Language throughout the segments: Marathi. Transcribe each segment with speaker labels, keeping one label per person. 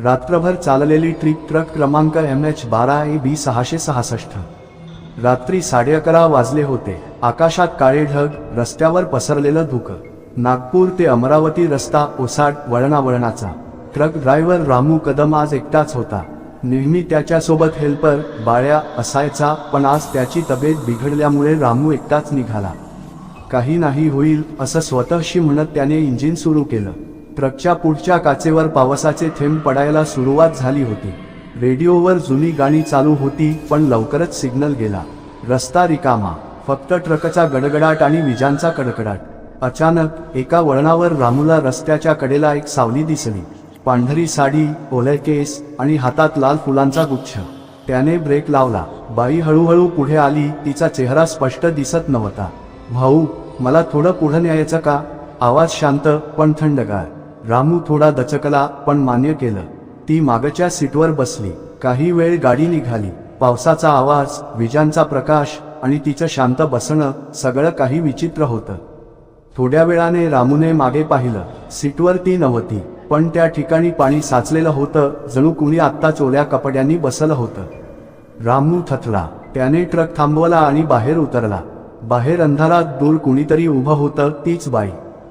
Speaker 1: रात्रभर चाललेली ट्रिक ट्रक क्रमांक एम एच बारा ए बी सहाशे सहासष्ट. रात्री साडे अकरा वाजले होते. आकाशात काळे ढग रस्त्यावर पसरलेलं धुकं. नागपूर ते अमरावती रस्ता ओसाड वळणावळणाचा. ट्रक ड्रायव्हर रामू कदम आज एकटाच होता. नेहमी त्याच्यासोबत हेल्पर बाळ्या असायचा पण आज त्याची तब्येत बिघडल्यामुळे रामू एकटाच निघाला. काही नाही होईल असं स्वतःशी म्हणत त्याने इंजिन सुरू केलं. ट्रकच्या पुढच्या काचेवर पावसाचे थेंब पडायला सुरुवात झाली होती. रेडिओवर जुनी गाणी चालू होती पण लवकरच सिग्नल गेला. रस्ता रिकामा फक्त ट्रकचा गडगडाट आणि विजांचा कडकडाट. अचानक एका वळणावर रामूला रस्त्याच्या कडेला एक सावली दिसली. पांढरी साडी ओले केस आणि हातात लाल फुलांचा गुच्छ. त्याने ब्रेक लावला. बाई हळूहळू पुढे आली तिचा चेहरा स्पष्ट दिसत नव्हता. भाऊ मला थोडं पुढं न्यायचं का? आवाज शांत पण थंडगार. रामू थोडा दचकला पण मान्य केलं. ती मागच्या सीटवर बसली. काही वेळ गाडी निघाली. पावसाचा आवाज विजांचा प्रकाश आणि तिचं शांत बसणं सगळं काही विचित्र होतं. थोड्या वेळाने रामूने मागे पाहिलं. सीटवर ती नव्हती पण त्या ठिकाणी पाणी साचलेलं होतं जणू कुणी आत्ता चोल्या कपड्यांनी बसलं होतं. रामू थकला. त्याने ट्रक थांबवला आणि बाहेर उतरला. बाहेर अंधारात दूर कुणीतरी उभं होतं तीच बाई.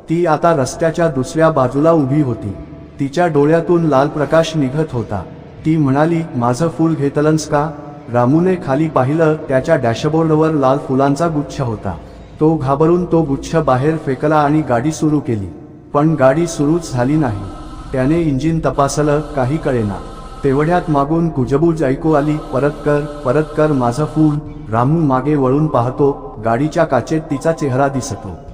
Speaker 1: ती आता रस्त्याच्या दुसऱ्या बाजूला उभी होती. तिच्या डोळ्यातून लाल प्रकाश निघत होता. ती म्हणाली माझं फूल घेतलंस का? रामूने खाली पाहिलं त्याच्या डॅशबोर्डवर लाल फुलांचा गुच्छ होता. तो घाबरून तो गुच्छ बाहेर फेकला आणि गाडी सुरू केली. पण गाडी सुरूच झाली नाही. त्याने इंजिन तपासलं काही कळेना. तेवढ्यात मागून कुजबूज ऐकू आली परत कर परत कर माझं फूल. रामू मागे वळून पाहतो गाडीच्या काचेत तिचा चेहरा दिसतो.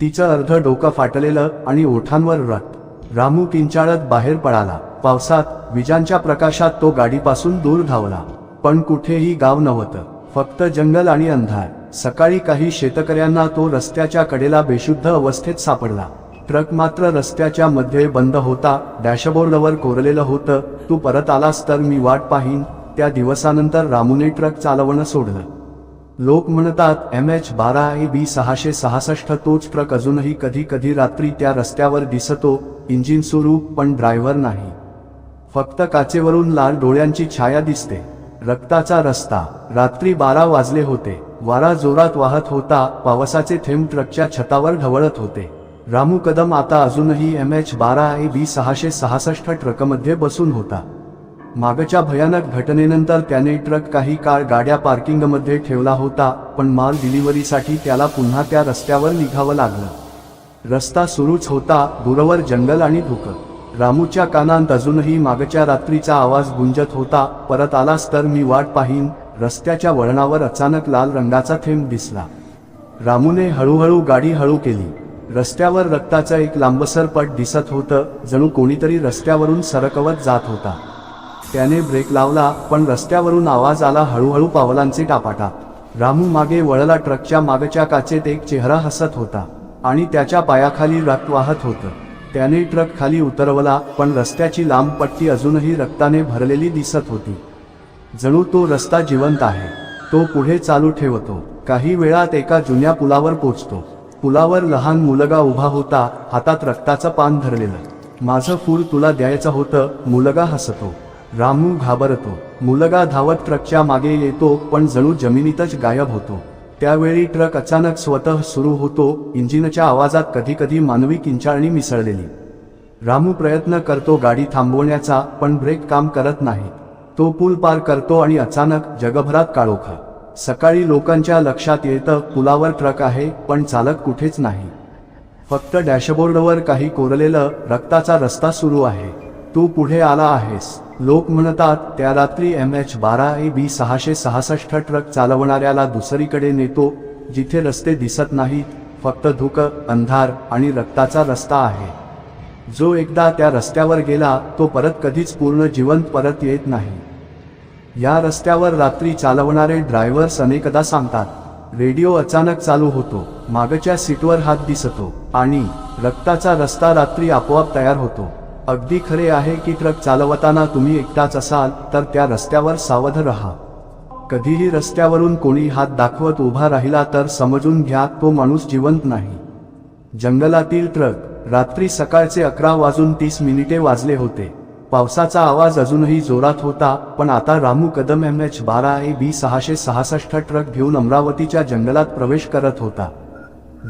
Speaker 1: तिचं अर्ध डोकं फाटलेलं आणि ओठांवर रक्त रामू किंचाळत बाहेर पळाला पावसात विजांच्या प्रकाशात तो गाडीपासून दूर धावला. पण कुठेही गाव नव्हतं. फक्त जंगल आणि अंधार. सकाळी काही शेतकऱ्यांना तो रस्त्याच्या कडेला बेशुद्ध अवस्थेत सापडला. ट्रक मात्र रस्त्याच्या मध्ये बंद होता. डॅशबोर्डवर कोरलेलं होतं. तू परत आलास तर मी वाट पाहीन. त्या दिवसानंतर रामूने ट्रक चालवणं सोडलं. लोक म्हणतात एम एच बारा ए बी सहाशे सहासष्ट तोच ट्रक अजूनही कधी कधी रात्री त्या रस्त्यावर दिसतो इंजिन सुरू पण ड्रायव्हर नाही. फक्त काचेवरून लाल डोळ्यांची छाया दिसते. रक्ताचा रस्ता रात्री बारा वाजले होते वारा जोरात वाहत होता पावसाचे थेंब ट्रकच्या छतावर ढवळत होते. रामू कदम आता अजूनही एम एच बारा ए बी सहाशे सहासष्ट ट्रकमध्ये बसून होता. मागच्या भयानक घटनेनंतर त्याने ट्रक काही काळ गाड्या पार्किंगमध्ये ठेवला होता पण माल डिलिव्हरीसाठी त्याला पुन्हा त्या रस्त्यावर निघावं लागलं. रस्ता सुरूच होता दूरवर जंगल आणि धुकं. रामूच्या कानांत अजूनही मागच्या रात्रीचा आवाज गुंजत होता परत आलास तर मी वाट पाहीन रस्त्याच्या वळणावर अचानक लाल रंगाचा थेंब दिसला. रामूने हळूहळू गाडी हळू केली. रस्त्यावर रक्ताचं एक लांबसर पट दिसत होतं जणू कोणीतरी रस्त्यावरून सरकवत जात होता. त्याने ब्रेक लावला पण रस्त्यावरून आवाज आला हळूहळू पावलांचे टापाटाप रामू मागे वळला ट्रकच्या मागच्या काचेत एक चेहरा हसत होता आणि त्याच्या पायाखाली रक्त वाहत होतं. त्याने ट्रक खाली उतरवला पण रस्त्याची लांब पट्टी अजूनही रक्ताने भरलेली दिसत होती. जणू तो रस्ता जिवंत आहे. तो पुढे चालू ठेवतो. काही वेळात एका जुन्या पुलावर पोचतो. पुलावर लहान मुलगा उभा होता हातात रक्ताचं पान धरलेलं. माझं फूल तुला द्यायचं होतं मुलगा हसतो. रामू घाबरतो. मुलगा धावत ट्रकच्या मागे येतो पण जणू जमिनीतच गायब होतो. त्यावेळी ट्रक अचानक स्वतः सुरू होतो इंजिनच्या आवाजात कधी कधी मानवी किंचाळणी मिसळलेली. रामू प्रयत्न करतो गाडी थांबवण्याचा पण ब्रेक काम करत नाही. तो पूल पार करतो आणि अचानक जगभरात काळोखा. सकाळी लोकांच्या लक्षात येतं पुलावर ट्रक आहे पण चालक कुठेच नाही. फक्त डॅशबोर्डवर काही कोरलेलं रक्ताचा रस्ता सुरू आहे. तू पुढे आला आहेस. लोक म्हणतात त्या रात्री एम एच बारा ए बी सहाशे सहासष्ट ट्रक चालवणाऱ्याला दुसरीकडे नेतो जिथे रस्ते दिसत नाहीत फक्त धुकं अंधार आणि रक्ताचा रस्ता आहे. जो एकदा त्या रस्त्यावर गेला तो परत कधीच पूर्ण जिवंत परत येत नाही. या रस्त्यावर रात्री चालवणारे ड्रायव्हर्स अनेकदा सांगतात रेडिओ अचानक चालू होतो मागच्या सीटवर हात दिसतो आणि रक्ताचा रस्ता रात्री आपोआप तयार होतो. अगदी खरे आहे की ट्रक चालवताना तुम्ही एकटाच असाल तर त्या रस्त्यावर सावध रहा. कधीही रस्त्यावरून कोणी हात दाखवत उभा राहिला तर समजून घ्या तो माणूस जिवंत नाही. जंगलातील ट्रक रात्री सकाळचे अकरा वाजून तीस मिनिटे वाजले होते. पावसाचा आवाज अजूनही जोरात होता पण आता रामू कदम एम एच बारा ए बी सहाशे सहासष्ट ट्रक घेऊन अमरावतीच्या जंगलात प्रवेश करत होता.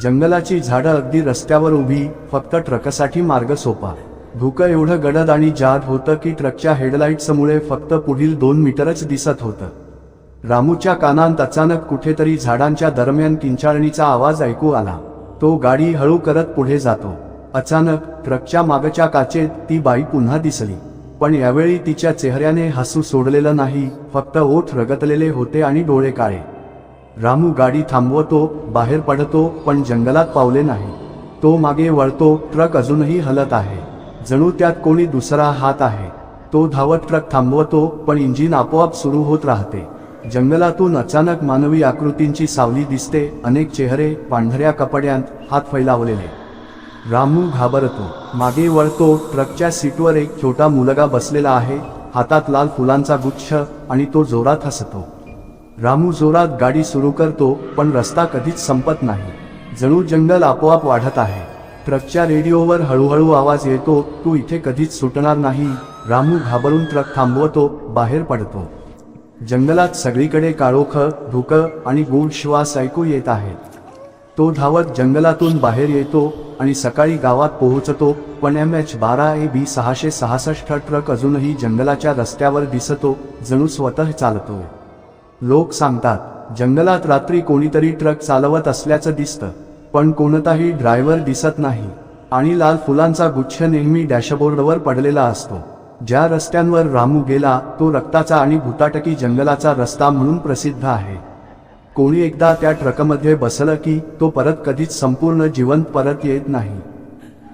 Speaker 1: जंगलाची झाडं अगदी रस्त्यावर उभी फक्त ट्रकसाठी मार्ग सोपा. धुकं एवढं गडद आणि जाड होतं की ट्रकच्या हेडलाईट्समुळे फक्त पुढील दोन मीटरच दिसत होतं. रामूच्या कानांत अचानक कुठेतरी झाडांच्या दरम्यान किंचाळणीचा आवाज ऐकू आला. तो गाडी हळू करत पुढे जातो. अचानक ट्रकच्या मागच्या काचेत ती बाई पुन्हा दिसली. पण यावेळी तिच्या चेहऱ्याने हसू सोडलेलं नाही फक्त ओठ रगतलेले होते आणि डोळे काळे. रामू गाडी थांबवतो बाहेर पडतो पण जंगलात पावले नाही. तो मागे वळतो ट्रक अजूनही हलत आहे. जणू त्यात कोणी दुसरा हात आहे. तो धावत ट्रक थांबवतो पण इंजिन आपोआप सुरू होत राहते. जंगलातून अचानक मानवी आकृतींची सावली दिसते अनेक चेहरे पांढऱ्या कपड्यांत हात फैलावलेले. रामू घाबरतो. मागे वळतो ट्रकच्या सीटवर एक छोटा मुलगा बसलेला आहे हातात लाल फुलांचा गुच्छ आणि तो जोरात हसतो. रामू जोरात गाडी सुरू करतो पण रस्ता कधीच संपत नाही. जणू जंगल आपोआप वाढत आहे. ट्रकच्या रेडिओवर हळूहळू आवाज येतो तू इथे कधीच सुटणार नाही. रामू घाबरून ट्रक थांबवतो बाहेर पडतो. जंगलात सगळीकडे काळोख धुकं आणि गूढ श्वास ऐकू येत आहेत. तो धावत जंगलातून बाहेर येतो आणि सकाळी गावात पोहोचतो पण एम एच बारा ए बी सहाशे सहासष्ट ट्रक अजूनही जंगलाच्या रस्त्यावर दिसतो जणू स्वतः चालतोय लोक सांगतात जंगलात रात्री कोणीतरी ट्रक चालवत असल्याचं दिसतं. पण कोणताही ड्रायव्हर दिसत नाही आणि लाल फुलांचा गुच्छ नेहमी डॅशबोर्डवर पडलेला असतो. ज्या रस्त्यांवर रामू गेला तो रक्ताचा आणि भुताटकी जंगलाचा रस्ता म्हणून प्रसिद्ध आहे. कोणी एकदा त्या ट्रकमध्ये बसलं की तो परत कधीच संपूर्ण जिवंत परत येत नाही.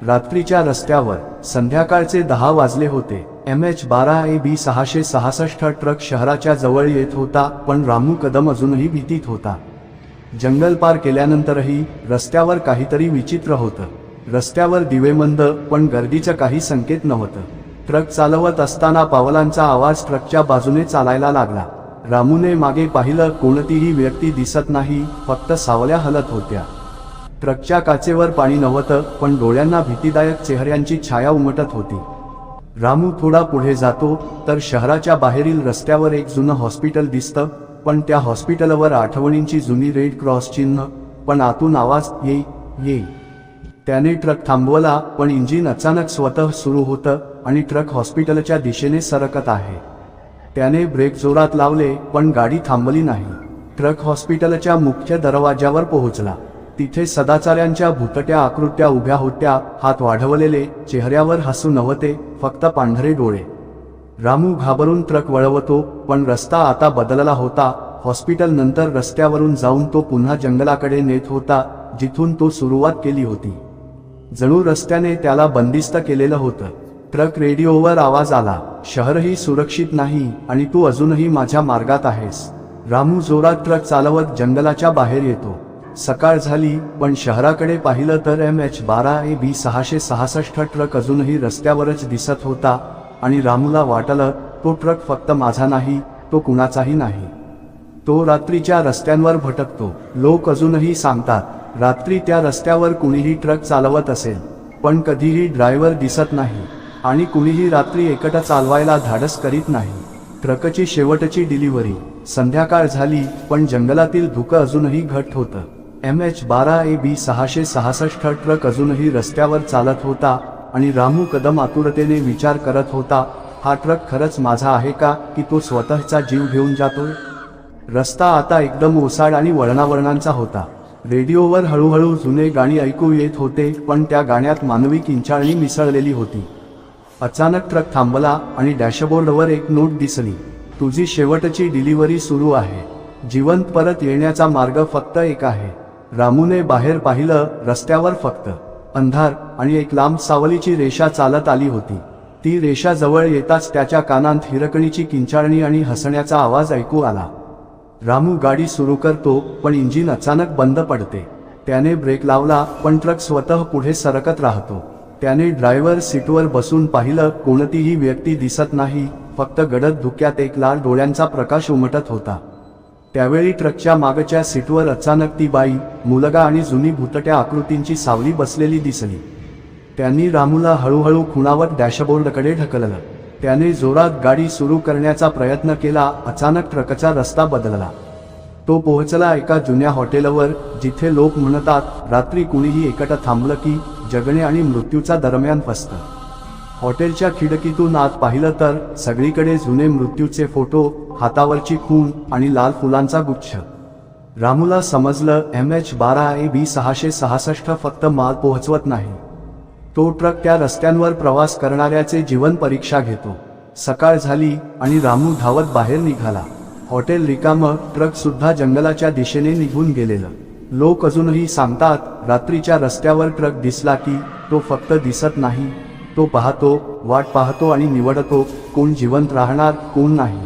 Speaker 1: रात्रीच्या रस्त्यावर संध्याकाळचे दहा वाजले होते. एम एच बारा ए बी सहाशे सहासष्ट ट्रक शहराच्या जवळ येत होता पण रामू कदम अजूनही भीतीत होता. जंगल पार केल्यानंतरही रस्त्यावर काहीतरी विचित्र होतं. रस्त्यावर दिवेमंद पण गर्दीचं काही संकेत नव्हतं. ट्रक चालवत असताना पावलांचा आवाज ट्रकच्या बाजूने चालायला लागला. रामूने मागे पाहिलं कोणतीही व्यक्ती दिसत नाही फक्त सावल्या हलत होत्या. ट्रकच्या काचेवर पाणी नव्हतं पण डोळ्यांना भीतीदायक चेहऱ्यांची छाया उमटत होती. रामू थोडा पुढे जातो तर शहराच्या बाहेरील रस्त्यावर एक जुनं हॉस्पिटल दिसतं पण त्या हॉस्पिटलवर आठवणींची जुनी रेड क्रॉस चिन्ह पण आतून आवाज येई येई त्याने ट्रक थांबवला पण इंजिन अचानक स्वतः सुरू होतं आणि ट्रक हॉस्पिटलच्या दिशेने सरकत आहे. त्याने ब्रेक जोरात लावले पण गाडी थांबली नाही. ट्रक हॉस्पिटलच्या मुख्य दरवाजावर पोहोचला. तिथे सदाचाऱ्यांच्या भुतट्या आकृत्या उभ्या होत्या हात वाढवलेले चेहऱ्यावर हसू नव्हते फक्त पांढरे डोळे. रामू घाबरून ट्रक वळवतो पण रस्ता आता बदलला होता. हॉस्पिटल नंतर रस्त्यावरून जाऊन तो पुन्हा जंगलाकडे नेत होता जिथून तो सुरुवात केली होती. जणू रस्त्याने त्याला बंदिस्त केलेलं होतं. ट्रक रेडिओवर आवाज आला शहरही सुरक्षित नाही आणि तू अजूनही माझ्या मार्गात आहेस. रामू जोरात ट्रक चालवत जंगलाच्या बाहेर येतो. सकाळ झाली पण शहराकडे पाहिलं तर एम एच बारा ए बी सहाशे सहासष्ट ट्रक अजूनही रस्त्यावरच दिसत होता. आणि रामूला वाटलं तो ट्रक फक्त माझा नाही तो कुणाचाही नाही. तो रात्रीच्या रस्त्यांवर भटकतो. लोक अजूनही सांगतात रात्री त्या रस्त्यावर कुणीही ट्रक चालवत असेल पण कधीही ड्रायव्हर दिसत नाही आणि कुणीही रात्री एकटा चालवायला धाडस करीत नाही. ट्रकची शेवटची डिलिव्हरी. संध्याकाळ झाली पण जंगलातील धुकं अजूनही घट होतं. एम एच बारा ए बी सहाशे सहासष्ट ट्रक अजूनही रस्त्यावर चालत होता आणि रामू कदम आतुरतेने विचार करत होता हा ट्रक खरंच माझा आहे का की तो स्वतःचा जीव घेऊन जातोय? रस्ता आता एकदम ओसाड आणि वळणावळणांचा होता. रेडिओवर हळूहळू जुने गाणी ऐकू येत होते पण त्या गाण्यात मानवी किंचाळणी मिसळलेली होती. अचानक ट्रक थांबला आणि डॅशबोर्डवर एक नोट दिसली. तुझी शेवटची डिलिव्हरी सुरू आहे. जिवंत परत येण्याचा मार्ग फक्त एक आहे. रामूने बाहेर पाहिलं रस्त्यावर फक्त अंधार आणि एक लांब सावलीची रेषा चालत आली होती. ती रेषा जवळ येताच त्याच्या कानांत हिरकणीची किंचाळणी आणि हसण्याचा आवाज ऐकू आला. रामू गाडी सुरू करतो पण इंजिन अचानक बंद पडते. त्याने ब्रेक लावला पण ट्रक स्वतः पुढे सरकत राहतो. त्याने ड्रायव्हर सीटवर बसून पाहिलं कोणतीही व्यक्ती दिसत नाही फक्त गडद धुक्यात एक लाल डोळ्यांचा प्रकाश उमटत होता. त्यावेळी ट्रकच्या मागच्या सीटवर अचानक ती बाई मुलगा आणि जुनी भुतट्या आकृतींची सावली बसलेली दिसली. त्यांनी रामूला हळूहळू खुणावत डॅशबोर्डकडे ढकललं. त्याने जोरात गाडी सुरू करण्याचा प्रयत्न केला अचानक ट्रकचा रस्ता बदलला. तो पोहोचला एका जुन्या हॉटेलवर जिथे लोक म्हणतात रात्री कुणीही एकटं थांबलं की जगणे आणि मृत्यूचा दरम्यान फसतं. हॉटेलच्या खिडकीतून आत पाहिलं तर सगळीकडे जुने मृत्यूचे फोटो हातावरची खून आणि लाल फुलांचा गुच्छ. रामूला समजलं एम एच बारा ए बी सहाशे सहासष्ट फक्त माल पोहोचवत नाही. तो ट्रक त्या रस्त्यांवर प्रवास करणाऱ्याचे जीवन परीक्षा घेतो. सकाळ झाली आणि रामू धावत बाहेर निघाला. हॉटेल रिकामं ट्रक सुद्धा जंगलाच्या दिशेने निघून गेलेलं. लोक अजूनही सांगतात रात्रीच्या रस्त्यावर ट्रक दिसला की तो फक्त दिसत नाही तो पाहतो वाट पाहतो आणि निवडतो कोण जिवंत राहणार कोण नाही.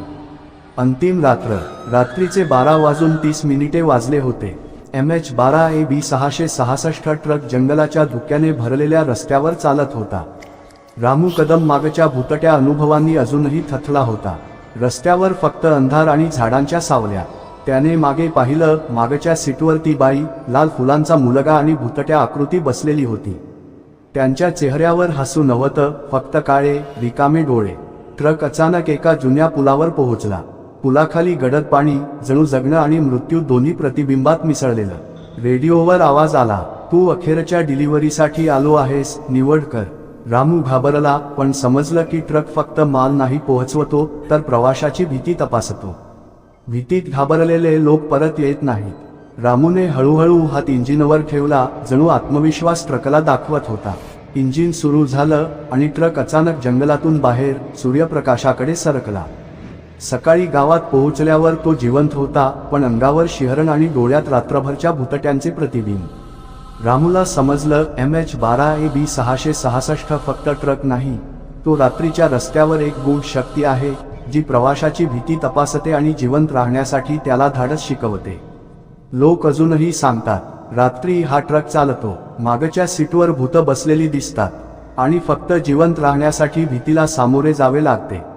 Speaker 1: अंतिम रात्र रात्रीचे बारा वाजून तीस मिनिटे वाजले होते. एम एच बारा ए बी सहाशे सहासष्ट ट्रक जंगलाच्या धुक्याने भरलेल्या रस्त्यावर चालत होता. रामू कदम मागच्या भूतट्या अनुभवांनी अजूनही थथला होता. रस्त्यावर फक्त अंधार आणि झाडांच्या सावल्या. त्याने मागे पाहिलं मागच्या सीटवर ती बाई लाल फुलांचा मुलगा आणि भूतट्या आकृती बसलेली होती. त्यांच्या चेहऱ्यावर हसू नव्हतं फक्त काळे रिकामे डोळे. ट्रक अचानक एका जुन्या पुलावर पोहोचला. पुलाखाली गडद पाणी जणू जगणं आणि मृत्यू दोन्ही प्रतिबिंबात मिसळलेलं. रेडिओवर आवाज आला तू अखेरच्या डिलिव्हरीसाठी आलो आहेस निवड कर. रामू घाबरला पण समजलं की ट्रक फक्त माल नाही पोहोचवतो तर प्रवाशाची भीती तपासतो. भीतीत घाबरलेले लोक परत येत नाहीत. रामूने हळूहळू हात इंजिनवर ठेवला जणू आत्मविश्वास ट्रकला दाखवत होता. इंजिन सुरू झालं आणि ट्रक अचानक जंगलातून बाहेर सूर्यप्रकाशाकडे सरकला. सकाळी गावात पोहोचल्यावर तो जिवंत होता पण अंगावर शिहरण आणि डोळ्यात रात्रभरच्या भुतट्यांचे प्रतिबिंब. रामूला समजलं एम एच बारा ए बी सहाशे सहासष्ट फक्त ट्रक नाही. तो रात्रीच्या रस्त्यावर एक गूढ शक्ती आहे जी प्रवाशाची भीती तपासते आणि जिवंत राहण्यासाठी त्याला धाडस शिकवते. लोक अजूनही सांगतात रात्री हा ट्रक चालतो मागच्या सीटवर भूत बसलेली दिसतात. आणि फक्त जिवंत राहण्यासाठी भीतीला सामोरे जावे लागते.